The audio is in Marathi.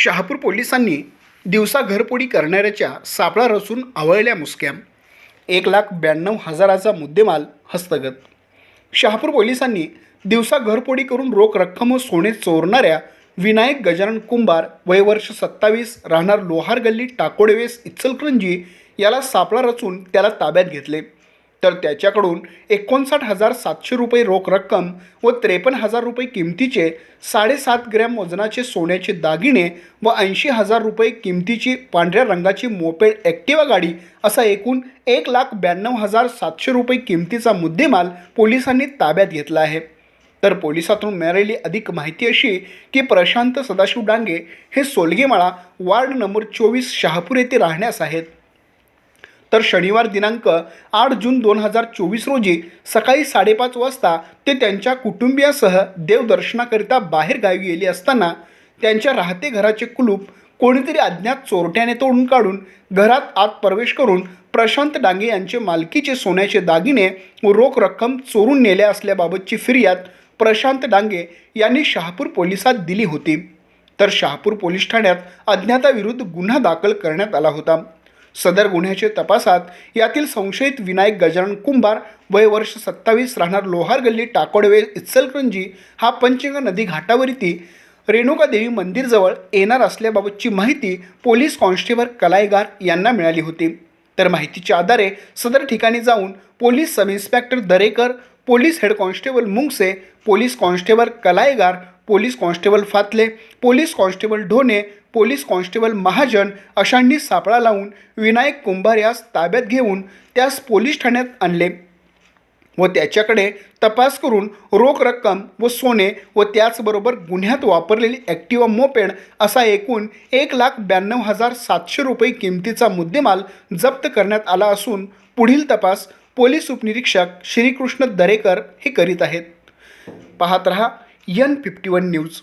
शहापूर पोलिसांनी दिवसा घरपोडी करणाऱ्याच्या सापळा रचून आवळल्या मुसक्या. एक लाख ब्याण्णव हजाराचा मुद्देमाल हस्तगत. शहापूर पोलिसांनी दिवसा घरपोडी करून रोख रक्कम व सोने चोरणाऱ्या विनायक गजानन कुंभार वयवर्ष सत्तावीस राहणार लोहार गल्ली टाकोडेवेस इचलकरंजी याला सापळा रचून त्याला ताब्यात घेतले. तर त्याच्याकडून एकोणसाठ हजार सातशे रुपये रोख रक्कम व त्रेपन्न हजार रुपये किमतीचे साडेसात ग्रॅम वजनाचे सोन्याचे दागिने व ऐंशी हजार रुपये किमतीची पांढऱ्या रंगाची मोपेड ॲक्टिवा गाडी असा एकूण एक लाख ब्याण्णव हजार सातशे रुपये किमतीचा मुद्देमाल पोलिसांनी ताब्यात घेतला आहे. तर पोलिसातून मिळालेली अधिक माहिती अशी की प्रशांत सदाशिव डांगे हे सोलगेमाळा वार्ड नंबर चोवीस शहापूर येथे राहण्यास आहेत. तर शनिवार दिनांक आठ जून दोन हजार चोवीस रोजी सकाळी साडेपाच वाजता ते त्यांच्या कुटुंबियासह देवदर्शनाकरिता बाहेर गावी गेले असताना त्यांच्या राहते घराचे कुलूप कोणीतरी अज्ञात चोरट्याने तोडून काढून घरात आत प्रवेश करून प्रशांत डांगे यांचे मालकीचे सोन्याचे दागिने व रोख रक्कम चोरून नेले असल्याबाबतची फिर्याद प्रशांत डांगे यांनी शहापूर पोलिसात दिली होती. तर शहापूर पोलीस ठाण्यात अज्ञाताविरुद्ध गुन्हा दाखल करण्यात आला होता. सदर गुन्ह्याच्या तपासात यातील संशयित विनायक गजानन कुंभार वय वर्ष सत्तावीस राहणार लोहार गल्ली टाकोडवे इचलकरंजी हा पंचगंगा नदी घाटावरती रेणुका देवी मंदिरजवळ येणार असल्याबाबतची माहिती पोलीस कॉन्स्टेबल कलाईगार यांना मिळाली होती. तर माहितीच्या आधारे सदर ठिकाणी जाऊन police sub inspector Darekar police head constable Mungse police constable Kalaigar police constable Phatale police constable Dhone police constable Mahajan अशांनी सापळा लावून विनायक कुंभार यास ताब्यात घेऊन त्यास पोलीस ठाण्यात आणले व त्याच्याकडे तपास करून रोख रक्कम व सोने व त्याचबरोबर गुन्ह्यात वापरलेली ॲक्टिवा मोपेड असा एकूण एक लाख ब्याण्णव हजार सातशे रुपये किमतीचा मुद्देमाल जप्त करण्यात आला असून पुढील तपास पोलीस उपनिरीक्षक श्रीकृष्ण दरेकर हे करीत आहेत. पाहत रहा एन फिफ्टी वन न्यूज